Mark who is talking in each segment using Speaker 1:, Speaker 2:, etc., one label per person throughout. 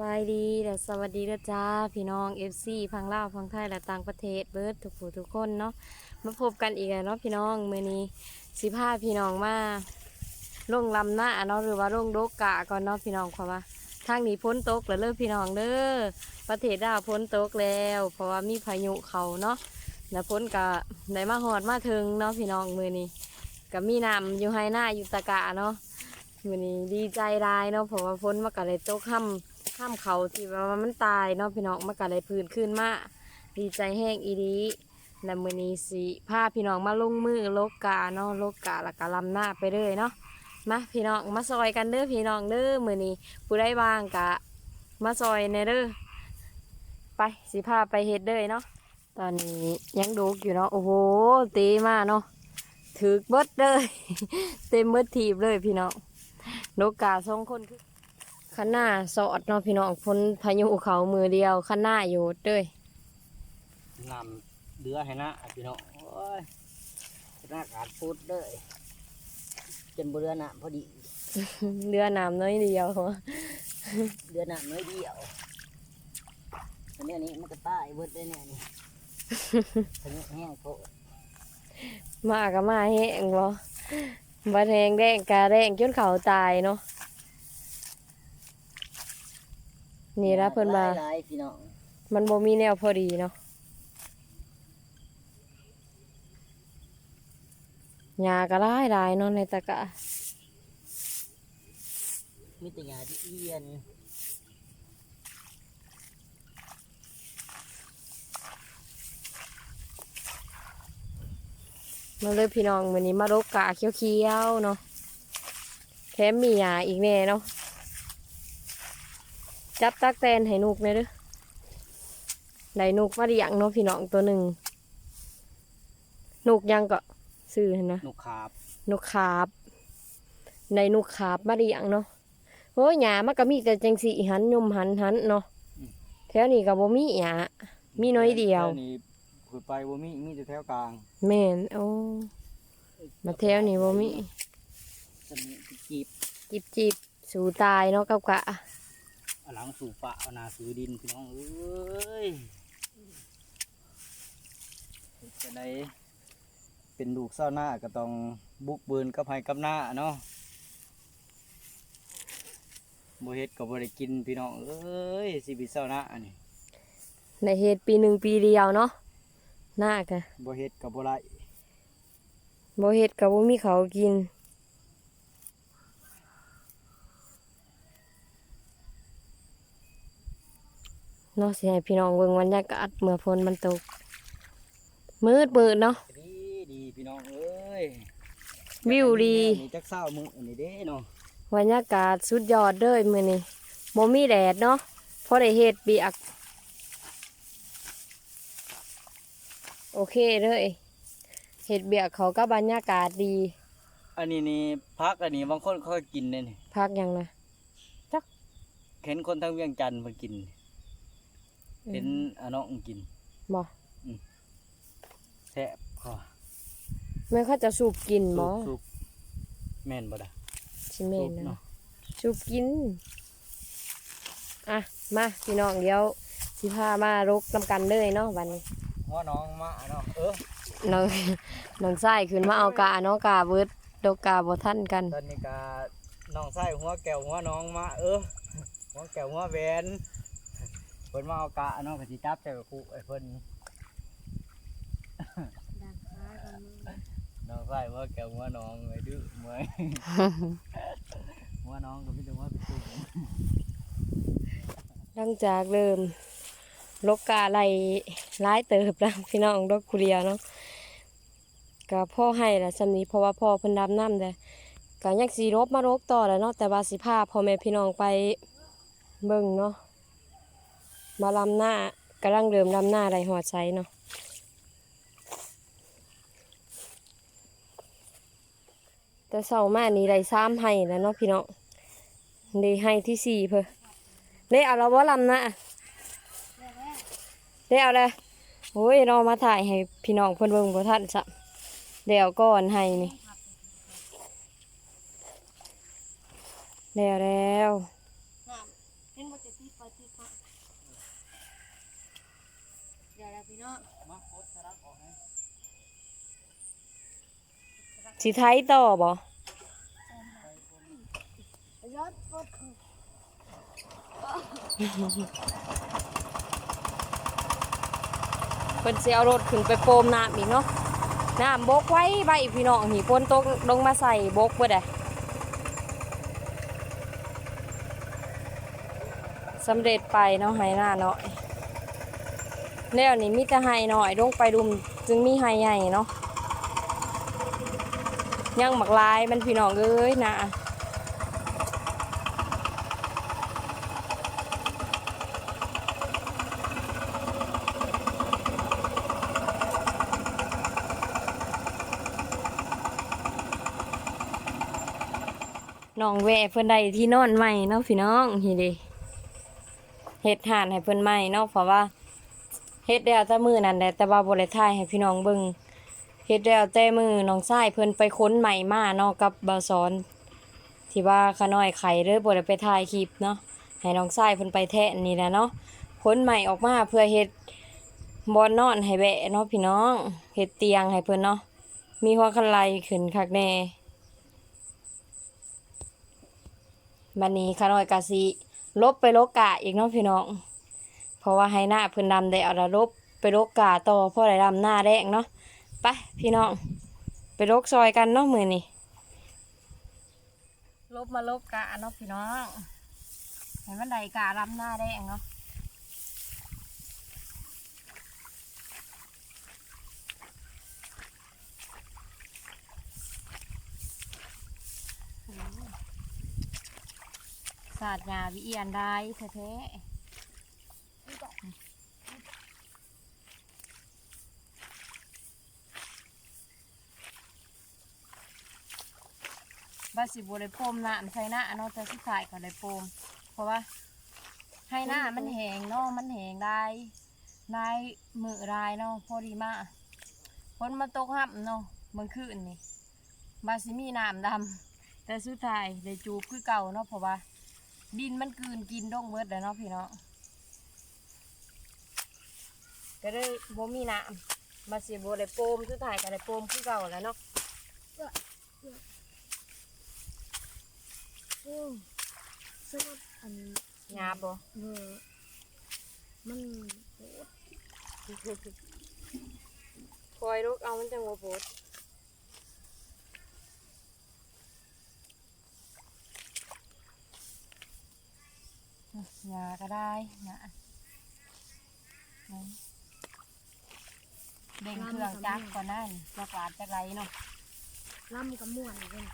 Speaker 1: บายดีและสวัสดีนะจ้าพี่น้อง FC พังลาวพังไทยและต่างประเทศเบิร์ดทุกผู้ทุกคนเนาะมาพบกันอีกแล้วเนาะพี่น้องมื้อนี้สิพาพี่น้องมาลงลำหน้าเนาะหรือว่าลงโดกกะก่อนเนาะพี่น้องเพราะว่าทางนี้พ้นตกแล้วเลิกพี่น้องเด้อประเทศดาวพ้นตกแล้ว เพราะว่ามีพายุเขาเนาะแล้วพ้นกะได้มาหอดมาถึงเนาะพี่น้องมือนี้ก็มีน้ำอยู่ให้หน้าอยู่ตะกะเนาะมือนี้ดีใจรายเนาะเพราะว่าฝนมากะเลยตกค่ำ ค่ำเขาที่ว่ามันตายเนาะพี่น้องมากะเลยพื้นขึ้นมาดีใจแห้งอีดีและมือนี้สิพาพี่น้องมาลงมือโลกกาเนาะโลกกาล้วก็ลำหน้าไปเลยเนาะมาพี่น้องมาซอยกันเด้อพี่น้องเด้อมือนี้ผู้ใดว่างกะมาซอยในเด้อไปสิพาไปเฮ็ดเด้อเนาะตอนนี้ยังดูอยู่เนาะโอ้โหตีมาเนาะถึกเบิดเลย เต็มเบิดทีบเลยพี่น้องนกกาสองคนคือ ขันหน้าสอดเนาะพี่น้องพ้นพายุเขามือเดียวขันหน้าอยู่เด้ย
Speaker 2: นำเดือให้นะพี่น้องโอ้ยหน้าการพูดเลยจนบเรือนะพอดี
Speaker 1: เรือน้ำน้อยเดียว
Speaker 2: เดือนะน้อยเดียวอันนี้อันนี้มันก็ตายเบิดได้เนี่ยนี่อันนี้แห้งโพด
Speaker 1: มาก็มาแห้งบ่บัดแหงแดงกาแดงจนเขาตายเนาะ นี่ละเพิ่นว่า
Speaker 2: หลายๆพี่น้อง
Speaker 1: มันบ่มีแนวพอดีเนาะหญ้าก็หลายหลายเนาะในตะกะ
Speaker 2: มีแต่หญ้าที่เอียน
Speaker 1: มาเลยพี่น้องวันนี้มารกกาเขียวๆเนาะแถมมีหญ้าอีกแน่เนาะ จับตักแตนให้นุกเลยเด้อได้นุกมาเลี้ยงเนาะพี่น้องตัวหนึ่งนุกยังก็ซื้อหั่นนะ
Speaker 2: นกขาบ
Speaker 1: นกขาบในนกขาบมาเลี้ยงเนาะโอ้ยหญ้ามันก็มีแต่จังสีหันยมหันหันเนาะแถวนี้ก็บ่มีหญ้ามีน้อยเดียว
Speaker 2: แถนี่ขุดไปบ่มีมีแต่แถวกลาง
Speaker 1: แม่นโอ้มาแถวนี้บ่มี
Speaker 2: จะมีจีบ
Speaker 1: จิบจิบสู่ตายเนาะกับกะ
Speaker 2: เอา หลังสู่ปะเอาหนาสู่ดินพี่น้องเอ้ยจะได้เป็นลูกเศร้าหน้าก็ต้องบุกเบืนกับไผกับหน้าเนาะบ่เฮ็ดก็บ่ได้กินพี่น้องเอ้ยชีวิตเศร้าหน้านี่
Speaker 1: ในเหตุปีหนึ่งปีเดียวเนาะน่ากะ
Speaker 2: บ่เฮ็ดก็บ่ได้
Speaker 1: บ่เฮ็ดกับบ่มีเขาวกิน เนาะสิให้พี่น้องเบิ่งบรรยากาศเมื่อฝนมันตก มืดมืดเนาะ
Speaker 2: ดีดีพี่น้องเอ้ย
Speaker 1: วิวดี
Speaker 2: นี่จักเศร้ามื้อนี่เด้เนาะ
Speaker 1: บรรยากาศสุดยอดเด้อมื้อนี้บ่มีแดดเนาะพอได้เฮ็ดเปียกโอเคเลยเฮ็ดเบียกเขาก็บรรยากาศดี
Speaker 2: อันนี้นี่พักอันนี้บางคนเขาก็กินเนี่ยนี่
Speaker 1: พักยังนะ
Speaker 2: เห็นคนทางเวียงจันทน์เพิ่นกิน เห็นอาน้องกิน
Speaker 1: บ่
Speaker 2: แซ่บคอ
Speaker 1: แม่เขาจะสูบกินหมอ
Speaker 2: สุกแม่นบ่ล่ะ
Speaker 1: ชิเมน
Speaker 2: สุก
Speaker 1: นะ
Speaker 2: เนาะ
Speaker 1: สูบกิน อะ มาพี่น้องเดี๋ยวสิพามารกนำกันเลยเนาะวันนี้
Speaker 2: หัวน้องมาเนาะเออ
Speaker 1: น้องน้องไส้ขึ้นมาเอากาเนาะกาเบิดดอกกาบ่ทันกัน
Speaker 2: ตอนนี้ก็น้องไส้หัวแก้วหัวน้องมาเออหัวแก้วหัวแหวนเพิ่นมาเอากะเนาะก็สิจับใจกับครูไอ้เพิ่นน้องไส้หัวแก้วหัวน้องไอ้ดื้อเมื่อยหัวน้องก็มีแต่หัวเป็นตุ้ม
Speaker 1: หลังจากเริ่มลกกาไหลร้ายเติบแล้วพี่น้องดอกกุเรียเนาะก็พ่อให้ละสำนี้เพราะว่าพ่อเพิ่นดำน้ำแต่ก็ยังสีรบมารบต่อแหล้วเนาะแต่ว่าสิพาพ่อแม่พี่น้องไปเบิ่งเนาะ มาลำหน้ากำลังเริ่มลำหน้าไรหอดใสเนาะแต่เสาร์มานี่ได้ซ้ำให้แล้วเนาะพี่น้องได้ให้ที่สี่เพิ่นได้เอาแล้วว่าลำนะได้เอาเลยโอ้ยเรามาถ่ายให้พี่น้องเพื่อนเบิ่งบ่ทันสัเดี๋ยวก่อนให้นี่แล้วแล้ว
Speaker 3: เห็นบ่จะตีปลา เดี๋ยว แล้วพี่น้อง
Speaker 2: สิ
Speaker 1: ไทยต่อบ่
Speaker 3: ยอดกด
Speaker 1: เพิ่นสิเอารถขึ้นไปโปมน้ำอีกเนาะน้ำบกไว้ใบพี่น้องหีฝนตกลงมาใส่บกเบิดอะสำเร็จไปเนาะไฮหน้าเนาะ แล้วนี่มีแต่ไฮหน่อยลงไปดุมจึงมีไฮใหญ่เนาะยังหมักลายมันพี่น้องเอ้ยนะน้องแวเพิ่อนได้ที่นอนใหม่เนาะพี่น้องนี่เดิเฮ็ดหานให้เพิ่อนใหม่เนาะเพราะว่า เฮ็ดแล้วแต่มือนั่นแหละแต่ว่าบ่ได้ถ่ายให้พี่น้องเบิ่งเฮ็ดแล้วแต่มือน้องชายเพิ่นไปค้นใหม่มาเนาะกับบ่าวสอนที่ว่าขาน้อยไข่เลยบ่ได้ไปถ่ายคลิปเนาะให้น้องชายเพิ่นไปแทะนี่แหละเนาะค้นใหม่ออกมาเพื่อเฮ็ดบ่อนนอนให้แบะเนาะพี่น้องเฮ็ดเตียงให้เพิ่นเนาะมีหัวคันไลขึ้นคักแน่บันนี้ขาน้อยกะสิลบไปโลกาอีกเนาะพี่น้อง ราะว่าให้หน้าเพิ่นดำได้อาละลบไปโลกาต่อเพราะได้ดำหน้าแดงเนาะไปพี่น้องไปลกซอยกันเนาะมือนี่ลบมาลบกะเนาะพี่น้องเห็นมันได้กะดำหน้าแดงเนาะศาสตร์ยาวิเอียนได้แท้ๆ บาสิบได้โปมน้ำใส่หน้าเนาะแต่สุดท้ายก็ได้โปม เพราะว่าให้หน้ามันแหงเนาะมันแหงได้ได้มือรายเนาะพอดีมากฝนมาตกหับเนาะเมื่อคืนนี่บาสิมีน้ำดำแต่สุดท้ายได้จูบคือเก่าเนาะเพราะว่า ดินมันกืนกินดงเบิดแล้วเนาะพี่เนาะ ก็เลยบ่มีน้ำมาเสิบ่ได้โปมสุดท้ายก็ได้โปมคือเก่าแล้วเนาะ
Speaker 3: โอ้สำหรับอัน
Speaker 1: หยาบบ่
Speaker 3: เออมันโหด
Speaker 1: ปล่อยลูกเอามันจังบ่โพดหยาก็ได้หยานั่น เบ่งเครื่องจักรก่อนนั่นจักรวาดจักไรเนาะ
Speaker 3: ล่ำกับม่วนเลย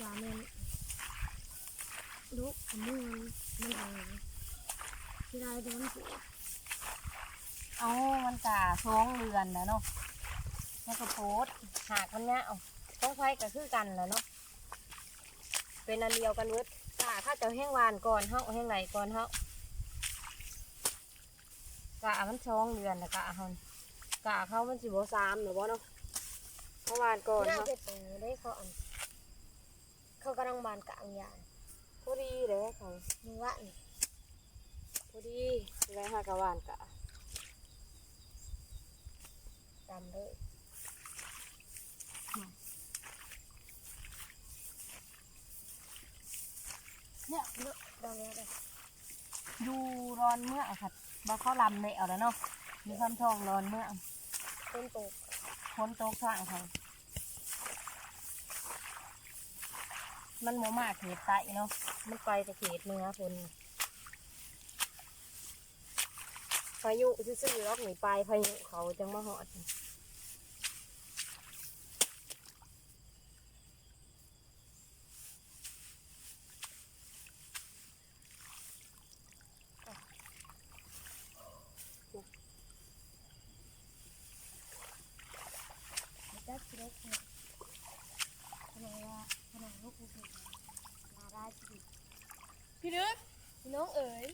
Speaker 3: จาแม่นลูกกับม่วนมันเองที่ได้โดนปวด
Speaker 1: เอามันกะสองเรือนนะเนาะแล้วก็โพดหากมันเนี้ยเอาต้องไฟก็คือกันแหล้วเนาะเป็นอันเดียวกันเวิร์ดกะถ้าจะแห้งหวานก่อนเฮาแห้งไหลก่อนเฮา กะมันช่องเรือนนะกะเฮากะเขามันสิบ่สามหรือบ่เนาะเขาหวานก่อน
Speaker 3: น่า
Speaker 1: เฮา
Speaker 3: จะเป็นได้เขาอันเขากำลังบานกลางยาง
Speaker 1: พอดีเลยเขา
Speaker 3: มึงว่านี่
Speaker 1: พอดีแล้วหากะหวานกะ
Speaker 3: จำเลยเนี่ยเนาะดาวแล้วเลย
Speaker 1: อยู่ร้อนเมื่อค่ะ บ่เขาลำเลยเอาแล้วเนาะ มีความทองร้อนเมื่อ
Speaker 3: ต้นโตก
Speaker 1: พ้นโต๊ะข้างเขามันโมมาเขตไตเนาะ มันไปแต่เขตเหนือคนพายุซื่อๆรอบหนีไปพายุเขาจังมาหอด
Speaker 3: จักรเล็กเนี่ยทำไมว่าขนาดลูกกูเป็นลาได้สิ พี่ดึกพี่น้องเอ๋ย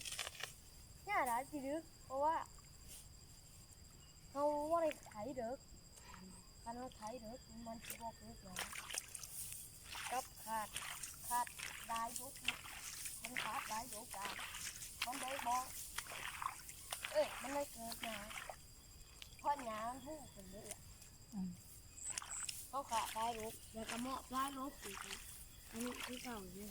Speaker 3: ย่าได้พี่ดึกเพราะว่าเขาว่าได้ไถเด็กการว่าไถเด็กมันจะบอกเด็กเลยกับขาดขาดได้ยกมันขาดได้ยกกันมันได้บอกเอ้ยมันคนเด้อเขาขาได้ลบแล้วก็เหมาะได้ลบอีกอันนี้ที่เก่าอยู่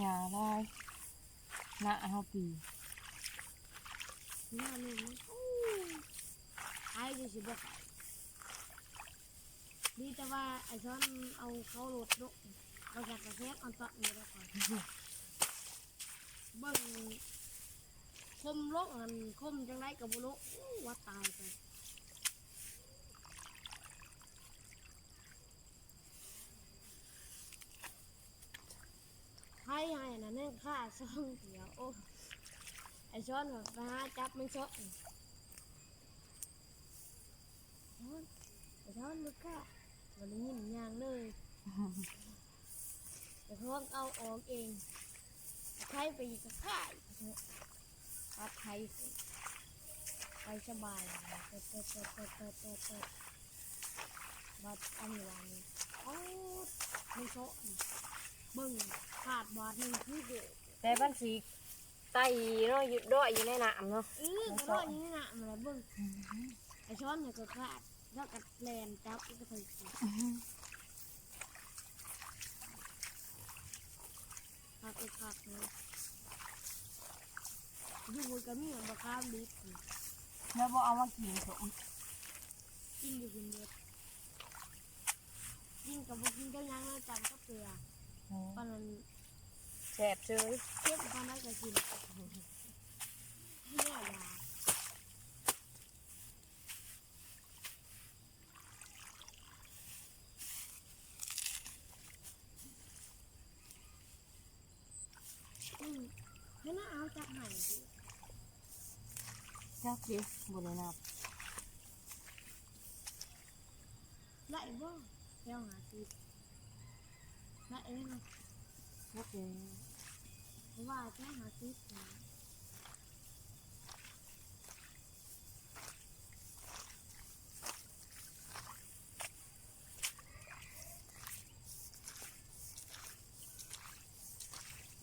Speaker 1: หญ้าลายหน้าเฮาปี
Speaker 3: หน้ามันอู้ไอ้ดูสิบอกดีแต่ว่าไอ้ช้อนเอาเขาโหลดลุกเราจากกระแทกอันตัดนี่แล้วก่อนเบิ่งคมโลกอันคมจังไรกับบุโลกอู้ว่าตายไปให้ ให้นะเนี่ยค่าซ่องเดียวโอ้ไอช้อนแบบไปหาจับไม่ชอบช้อนไอช้อนลูกค้าวันนี้ยินยางเลยแต่พวกเอาออกเองใช้ไปอีกก็ค่ายปัดไทยไปสบายเปิดเปิดเปิดเปิดเปิดเปิดเปิดบัดอันวันโอ้ไม่ชอบ เบิ่งขาดบาทหนึ่งคือเด็ก
Speaker 1: แต่บ้านสีไตเนาะอยู่ด้วยอยู่ในน้ำเนาะ
Speaker 3: เออกระโดดอย่างนี้นะมาแล้วเบิ่งไอช้อนเนี่ยก็ขาดแล้วก็แลนจับก็เคยกินขาดก็ขาดเลยอยู่บนกระมี่บะข้ามดิบ
Speaker 1: แล้วบ่เอามากินสม
Speaker 3: กินอยู่คนเดียวกินกับบุกินก็ยังแล้วจำก็เปลือก ปานนั้น
Speaker 1: แสบเชย
Speaker 3: เทียบปานนั้นก็กินเนี่ยยาอืมให้น่าเอาจับใหม่ดิ
Speaker 1: จักดิบ่ได้นับ
Speaker 3: ไล่บ่แก้วหาติด ไล่เองนะ
Speaker 1: จักเด้
Speaker 3: เพราะว่าแก้วหาติดนะ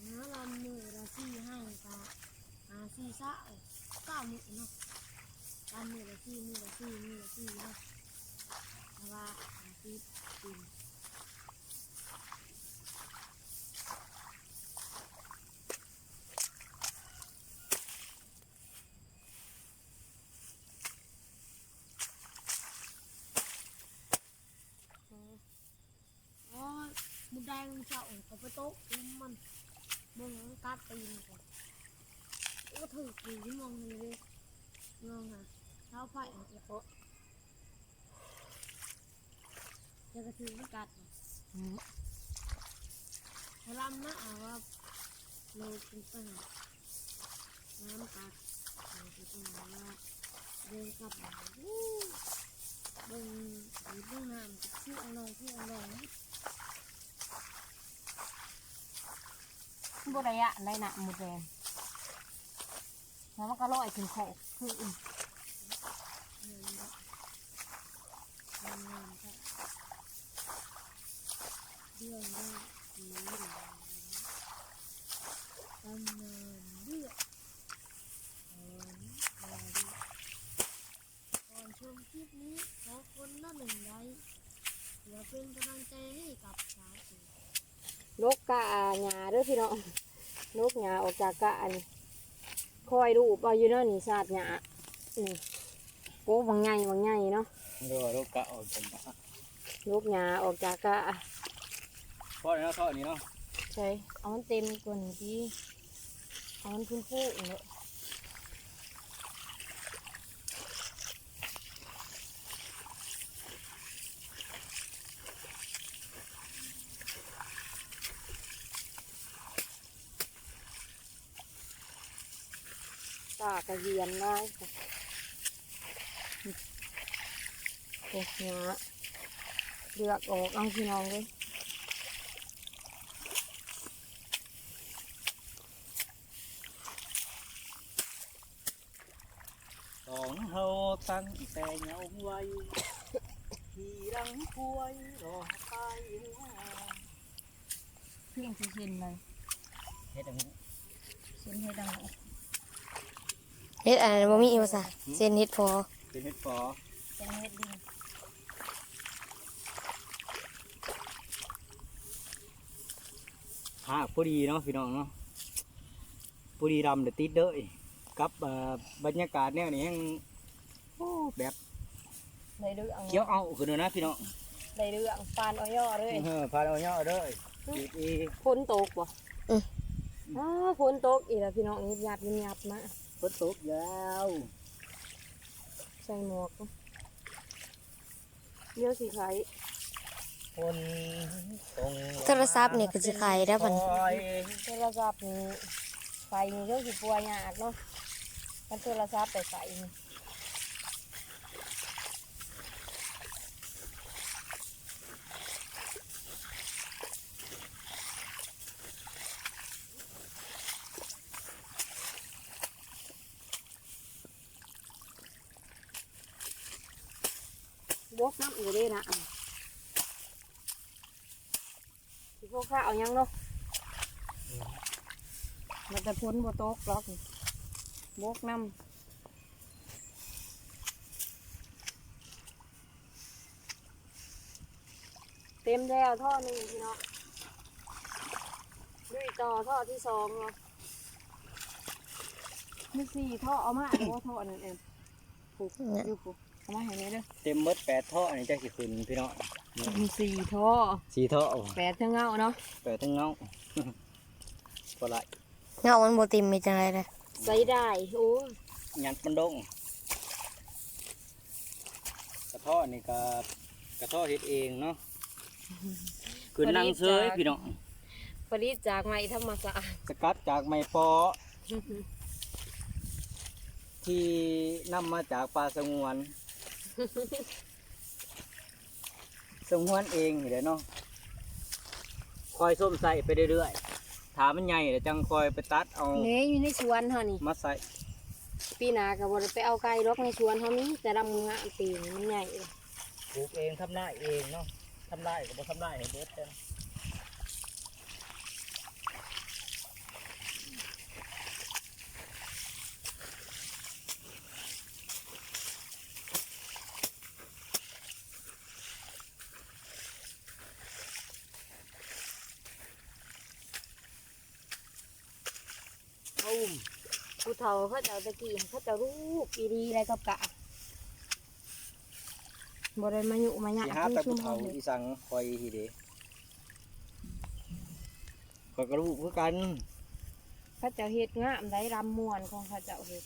Speaker 3: น้าลำมือละสี่ให้ปะหาสี่เศร้าเก้ามือเนาะลำมือละสี่มือละสี่มือละสี่เนาะเพราะว่าหาสี่กินอ๋อมุดแด งเจ้าเขาไปโต๊ะมันมึงกัดตีนก่อนก็ถือกี่มองเลยมองค่ะเท้าไผ่แล้วก็จะกระถือมันกัด
Speaker 1: อืม
Speaker 3: พลำนะอ่าว่าเราเป็นปัญหาน้ำกัดเราเป็นปัญหาว่าเดินกลับมาบิ่งดีเบิ่งน้ำที่อร่อยที่อร่อย
Speaker 1: บ่ได้อะได้น้ำหมดแดงแล้วมันก็ลอยถึงโคกคืออื่น
Speaker 3: เงินแบบเงินเงินก็เดือนได้สีเหลืองตำนานเลือดหอมอร่อยดีก่อนชมคลิปนี้ขอคนละหนึ่งไลค์เพื่อเป็นกำลังใจให้กับสาวสวย
Speaker 1: ลกกะหญ้าเด้ อพี่น้องลกหญ้าออกจากกะอันนี้คอยดูปเอาอยู่เนาะนี่สาดหญ้านี่โอ้บางใหญ่บางใหญ่เนาะ
Speaker 2: เดี๋ยวลูกกะออกจากกะ
Speaker 1: ลกหญ้าออกจากกะ
Speaker 2: พอแล้วเท่านี้เนาะ
Speaker 1: ใช่เอามันเต็มกว่านี้ดีเอามันพุ่นพุ่งเลย ตากระเยียนได้ค่ะโอ้เนี้ยเลือกออกเอาพี่น้องเลย
Speaker 2: สองเฮาตั้งแต่เหงาไว้ที่รังป่วยรอตายหัว
Speaker 1: เพียงสิเห็นเลย
Speaker 2: เฮ็ดอันนี้
Speaker 1: เส้นเฮ็ดดัง
Speaker 4: เฮ็ดอันนั้นบ่มีอีกว่าซะเส้นเฮ็ดพอ
Speaker 2: เป็นเห็ดฟอ
Speaker 1: เส้นเฮ็ดดิน
Speaker 2: หากพอดีเนาะพี่น้องเนาะพอดีดำเดี๋ยวติดเด้อกับเอ่อบรรยากาศแนวนี้ยังโอ้แบบ
Speaker 1: ได้เรื่อง
Speaker 2: เขียวเอาขึ้นเลยนะพี่น้อง
Speaker 1: ได้เรื่องปานอ้อยๆเลย
Speaker 2: เออพาเราเนาะเด้ออีกอีก
Speaker 1: ฝนตกบ่อ้าฝนตกอีกแล้วพี่น้องยิบยับยิบยับมา
Speaker 2: ฝนตกแล้ว
Speaker 1: ใส่หมวกเดี๋ยวสิไข
Speaker 2: ฝนตรง
Speaker 4: โทรศัพท์นี่ก็สิขายได้บัด
Speaker 2: คอย
Speaker 1: โทรศัพท์นี่ไฟนี่เรื่องสิปัวยากเนาะมันโทรศัพท์ไปใส่นี่ บกน้ำอยู่ด้วยนะสิพวกข้าเอายังเนาะมันจะพ้นบ่ตกหรอกบกน้ำเต็มแล้วท่อหนึ่งพี่เนาะด้วยต่อท่อที่สองเนาะมีสี่ท่อเอามาเอาว่าท่อนั่นเองผูกอยู่ผูก มาให้นี่เด้อ
Speaker 2: เต็มหมดแปดท่ออันนี้จะสิขึ้นพี่น้อง
Speaker 1: มีสี่ท่อ
Speaker 2: สี่ท่อ
Speaker 1: แปดเท่าเงาเนาะ
Speaker 2: แปดทั้งเงาพอละ
Speaker 4: เงามันบ่เต็มมีจังไดล่ะ
Speaker 1: ใส่ได้โอ้ย
Speaker 2: ยันมันดงกระท่อนี่ก็กระท่อเฮ็ดเองเนาะคือนั่งเซยพี่น้อง
Speaker 1: ผลิตจากไม้ธรรมศาสตร์
Speaker 2: สกัดจากไม้ปอที่นำมาจากป่าสงวน สงวนเองนี่แหละเนาะคอยส้มใส่ไปเรื่อยๆถามมันใหญ่เดี๋ยวจังคอยไปตัดเอา
Speaker 1: เนี่ยอยู่ในสวนเฮานี่
Speaker 2: มาใส่
Speaker 1: ปีหน้าก็บ่ได้ไปเอาไก่รอกในสวนเฮามีแต่ลำงะปีนี้มันใหญ่เลย
Speaker 2: ปลูกเองทำได้เองเนาะทำได้ก็บ่ทำได้ให้เบิดเด้อ
Speaker 1: อุ้มผู้ เฒ่าเขาเจ้าตะกี้เขาเจ้าลูกอีดีอะไรกับกะบ่ได้มายุมาหยะ
Speaker 2: สิหา
Speaker 1: คือ
Speaker 2: แต่
Speaker 1: ชุ
Speaker 2: ผู้
Speaker 1: มเฮา
Speaker 2: เฒ่า
Speaker 1: เลย
Speaker 2: อีสังคอยทีเดข้อยก็รู้คือกัน
Speaker 1: เขาเจ้าเฮ็ดงามได้รำม่วนของเขาเจ้าเฮ็ด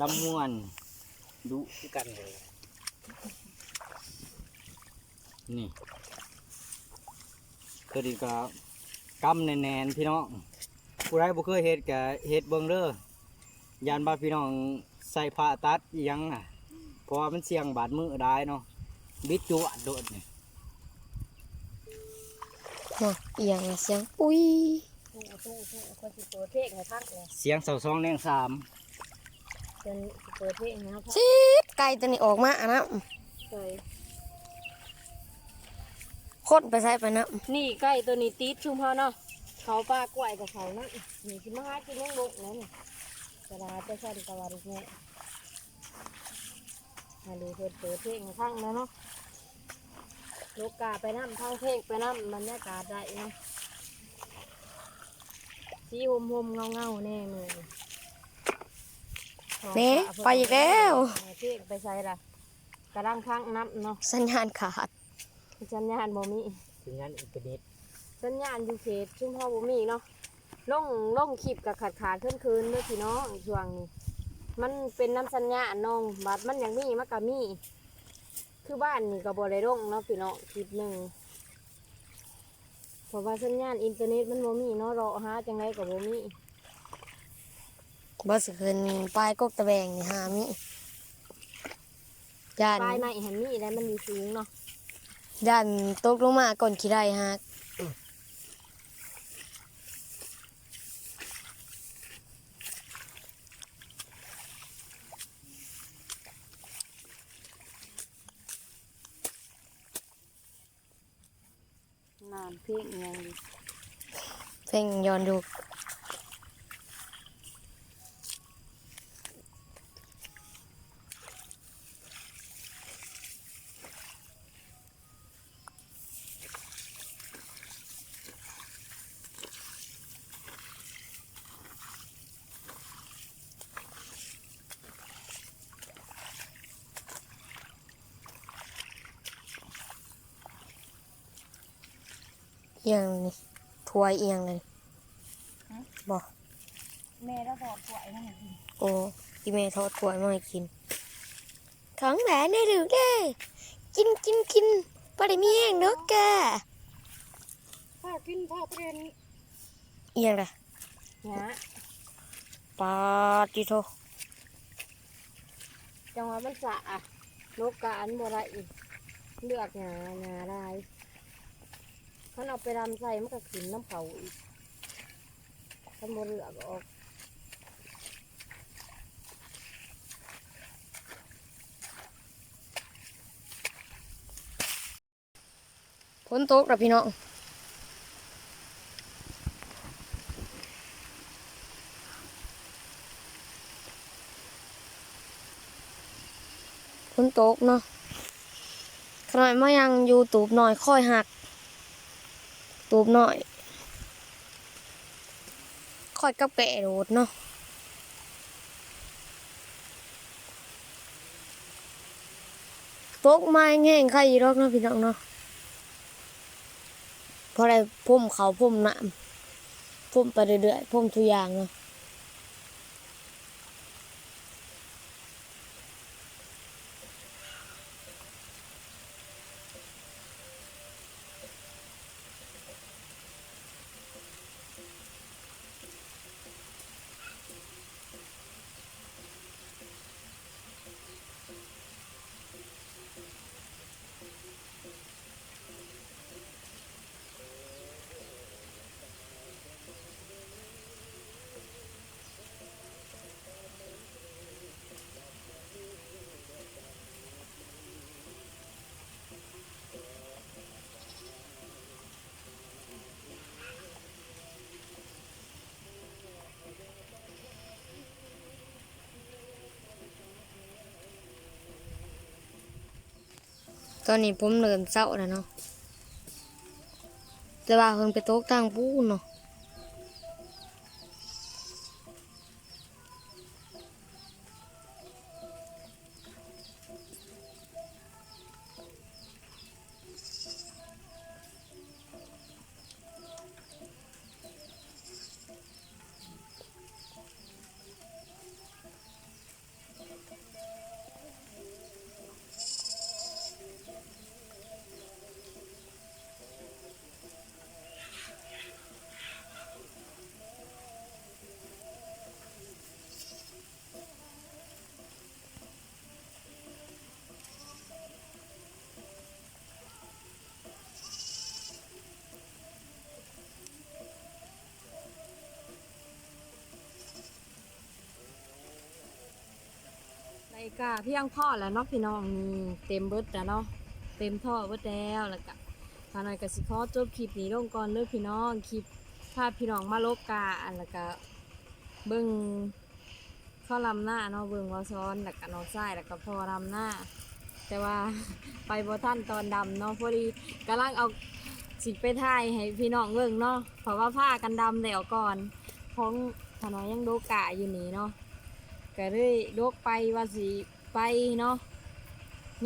Speaker 2: ดำม่วนดูคือกันเลยนี่ตัวนี้ก็ กำแน่นๆพี่น้องผู้ใดบ่เคยเฮ็ดก็เฮ็ดเบิ่งเด้อยานบาดพี่น้องใส่ผ้าตัดอิหยังอะเพราะว่ามันเสี่ยงบาดมือได้เนาะบิดจั่วโดดนี่
Speaker 4: เนาะอีหยังอะเสียงอุ้ย
Speaker 1: ตู้ตู้ตู้คนสิเปิดเพลงให้พักเลย
Speaker 2: เสียงเสาซองแรงสาม
Speaker 1: เพิ่นสิเปิดเพลงให้พัก
Speaker 4: ชิดไก่ตัวนี้ออกมาอะนะ
Speaker 1: เลย
Speaker 4: คนไปใส่ไปนะ
Speaker 1: นี่ใกล้ตัวนี้ติดชุมเฮาเนาะเขาป้ากล้วยกับเขานั่นนี่สิมาหากินยังบกแล้วนี่กระดาษจะสั่นกระวาดแม่มาดูเพิ่นเปิดเพลงให้ฟังแล้วเนาะลูกกาไปน้ำทางเพลงไปน้ำบรรยากาศได้เนาะสีหมหมๆเงาเงาๆแน่เลย
Speaker 4: เน่ไปอีกแล้ว
Speaker 1: เพลงไปใส่ละกระดังข้างน้ำเนาะ
Speaker 4: สัญญาณขาด
Speaker 1: สัญญาณบ่มี
Speaker 2: ถึงงานอินเทอร์เน็ต
Speaker 1: สัญญาณอยู่เขตชุมพรบ่มีเนาะลงลงคลิปกับขาดขาดขึ้นคืนเด้อพี่น้องช่วงนี้ มันเป็นน้ำสัญญาณน้องบัดมันอย่างมีมันก็มีคือบ้านนี่ก็บ่ได้ลงเนาะพี่น้องคลิปหนึ่งเพราะว่าสัญญาณอินเทอร์เน็ตมันบ่มีเนาะรอหาจังไรก็บ่มี
Speaker 4: บ่สิขึ้นป้ายกกตะแบงนี่หามิย่าน
Speaker 1: ปลายไม้หันมีได้มันอยู่สูงเนาะ
Speaker 4: ย่านตกลงมาก่อนขี้ได้ฮัก
Speaker 1: นานเพลงอิหยังดีเพลงย้อนดู เอียงนี่ ถวยเอียงเลยบอก
Speaker 3: แม่เราบอกป่วยนั่นน่ะ
Speaker 1: โอ้อีเมทอดถวยมาให้กินของแหวนได้หรือเด้กินกินกินบ่ได้มีแห้งเด้อแก
Speaker 3: ถ้ากินถ้าเป็น
Speaker 1: เอียงเลย
Speaker 3: หา
Speaker 1: ปาติโท
Speaker 3: จังหวะมันสะอะนกกะอันบ่ได้อีกเลือกหาหาได้ เขาเอาไปรำใส่มันก็ขึ้นน้ำเขาอีกถ้าบ่เลือกออก
Speaker 1: ฝนตกแล้วพี่น้องฝนตกเนาะขนาดมายังอยู่ตูบหน่อยค่อยหัก ตูบหน่อยค่อยกับแกะโดดเนาะตกไม้แห้งใครอีรอกเนาะพี่น้องเนาะเพราะอะไรพุ่มเขาพุ่มน้ำพุ่มไปเรื่อยๆพุ่มทุกอย่างเนาะ ตอนนี้ผมเริ่มเศร้าแล้วเนาะแต่ว่าเพิ่นไปตกทางปู้เนาะ กาเพียงพ่อแล้วเนาะพี่น้องนี่เต็มเบิดแล้วเนาะเต็มท่อเบิดแล้วแล้วก็ทางหน่อยกสิขอจบคลิปนี้ลงก่อนเด้อพี่น้องคลิปพาพี่น้องมาลกกาอันแล้วก็เบิ่งข้อลำหน้าเนาะเบิ่งวอซ้อนแล้วก็น้องซ้แล้วก็พอลำหน้า แต่ว่าไปบ่ทันตอนดำเนาะพอดีกำลังเอาสิไปถ่ายให้พี่น้องเบิ่งเนาะเพราะว่าผ้ากันดำแล้วก่อนของทางหน่อยยังโดกาอยู่นี่เนาะ ก็เลยลกไปว่าสิไปเนาะ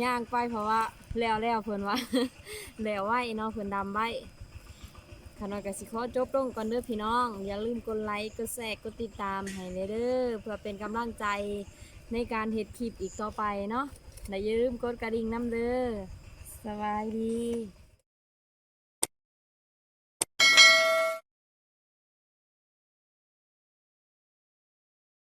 Speaker 1: ย่างไปเพราะว่าแล้วแล้วเพิ่นว่า แล้วไว้เนาะเพิ่นดำไว้ขนอยก็สิขอจบลงก่อนเด้อพี่น้อง อย่าลืมกดไลค์กดแชร์กดติดตามให้เด้อเพื่อเป็นกำลังใจในการเฮ็ดคลิปอีกต่อไปเนาะและอย่าลืมกดกระดิ่งน้ำเด้อสบายดี